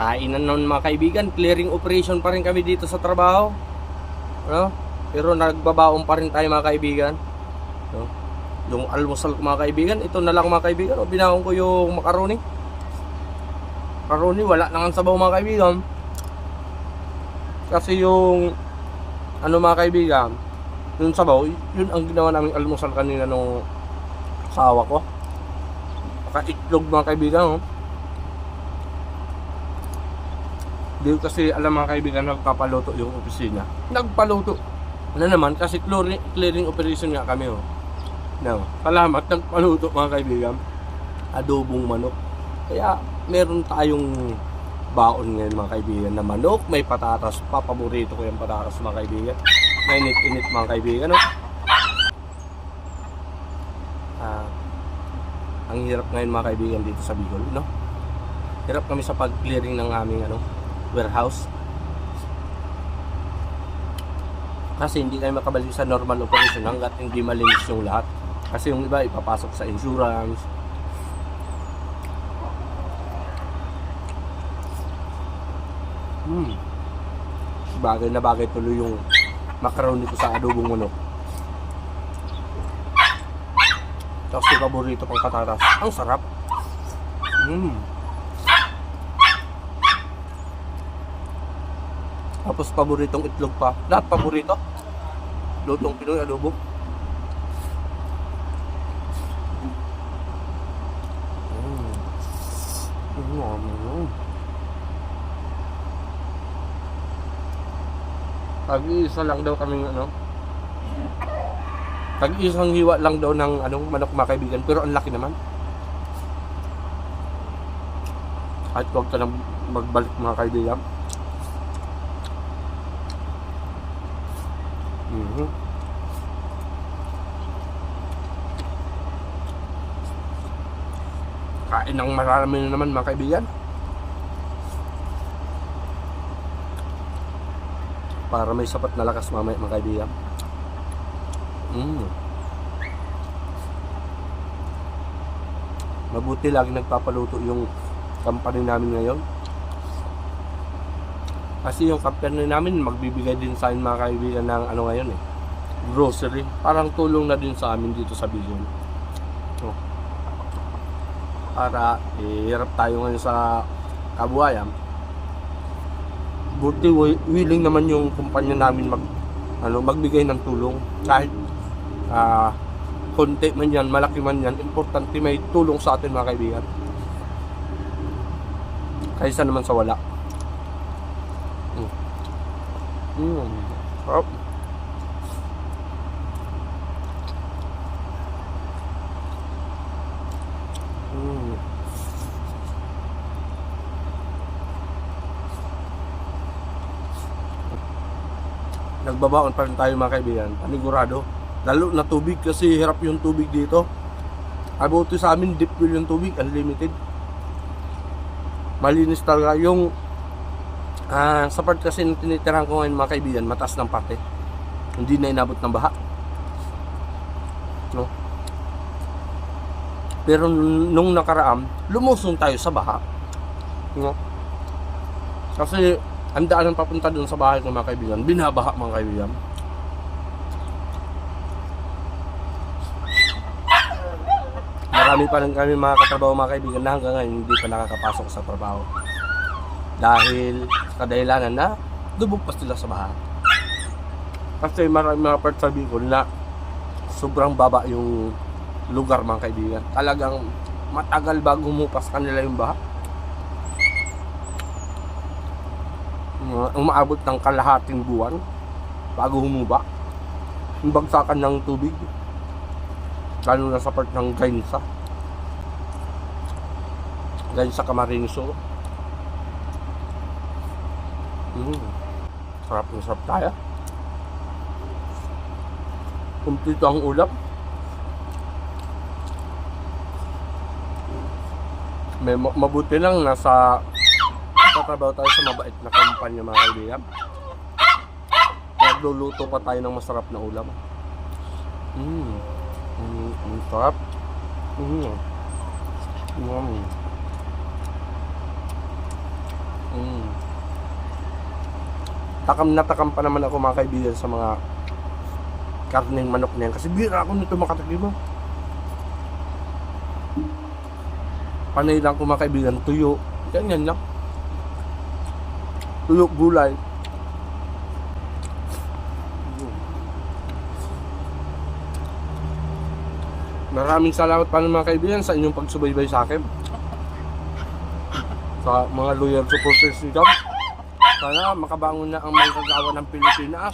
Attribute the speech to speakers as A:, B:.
A: kainan nun mga kaibigan, clearing operation pa rin kami dito sa trabaho. Ano? Pero nagbabaon pa rin tayo mga kaibigan. No? Yung almusal ko mga kaibigan, ito na lang mga kaibigan. O, binaon ko yung macaroni. Macaroni, wala nang sabaw mga kaibigan. Kasi yung ano mga kaibigan, yung sabaw, yun ang ginawa naming almusal kanina nung asawa ko. Baka itlog mga kaibigan, oh. Di ko kasi alam mga kaibigan nagpapaluto yung opisina. Nagpaluto. Ano naman, kasi clearing, operation nga kami, oh. No. Salamat, nagpaluto mga kaibigan. Adobong manok. Kaya, meron tayong baon ngayon mga kaibigan na manok, may patatas pa, paborito ko yung patatas mga kaibigan. Mainit-init mga kaibigan, no? Ah, ang hirap ngayon mga kaibigan dito sa Bicol, no? Hirap kami sa pag-clearing ng aming ano, warehouse. Kasi hindi kayo makabalik sa normal operation hanggat hindi malinis yung lahat. Kasi yung iba ipapasok sa insurance. Hmm. Bagay na bagay tuloy yung macaroni ko sa adobong manok. Tapos yung paborito pang patatas. Ang sarap. Mm. Tapos paboritong itlog pa. Lahat paborito. Lutong Pinoy adobo. Mm. Mm. Tag-iisa lang daw kaming ano. Tag-isang hiwa lang daw ng anong manok mga kaibigan pero ang laki naman. At huwag ka nang magbalik mga kaibigan. Mhm. Kain ng marami na naman mga kaibigan. Para may sapat na lakas mamaya mga kaibigan. Mm. Mabuti lagi nagpapaluto yung company namin ngayon. Kasi yung company namin magbibigay din sa amin mga kaibigan ng ano ngayon eh. Grocery. Parang tulong na din sa amin dito sa Bicol. So, para eh, hirap tayo ngayon sa kabuhayan. Buti wi- willing naman yung kumpanya namin mag ano magbigay ng tulong kahit ah konti man yan, malaki man yan, importante may tulong sa atin mga kaibigan. Kaysa naman sa wala. Mm. Mm. Sarap. Mm. Nagbabaon pa rin tayo mga kaibigan. Panigurado. Lalo na tubig kasi hirap yung tubig dito. Abuti sa amin, deep well yung tubig, unlimited. Malinis talaga yung ah sa part kasi na tinitirahan ko ngayon mga kaibigan, mataas ng parte. Hindi na inabot ng baha. No? Pero nung nakaraan, lumusong tayo sa baha. No? Kasi ang daanan papunta dun sa bahay ko mga kaibigan, binabaha mga kaibigan. Marami pa rin kami mga katrabaho mga kaibigan na hanggang ngayon hindi pa nakakapasok sa trabaho. Dahil sa kadahilanan na dubog pa sila sa baha. Kasi marami mga part sa Bicol na sobrang baba yung lugar mga kaibigan. Talagang matagal bago humupas kanila yung baha. Umaabot ng kalahating buwan bago humuba. Yung bagsakan ng tubig. Lalo na sa part ng Gainsa. Gainsa Camarines Sur. Mm. Sarap na sarap tayo. Kumpleto ang ulam. May ma- mabuti lang nasa tatrabaho tayo sa mabait na kumpanya mga kaibigan. Nagluluto pa tayo ng masarap na ulam. Mm. Mm, ang sarap. Mm. Mm. Takam na takam pa naman ako mga kaibigan sa mga karneng manok na yan. Kasi bira ako nito makatikim mo. Panay lang ko mga kaibigan, tuyo. Ganyan lang. Tuyo, gulay. Maraming salamat pa mga kaibigan sa inyong pagsubaybay sa akin. Sa mga loyal supporters ni Gab. Sana makabangon na ang mga kagawa ng Pilipinas.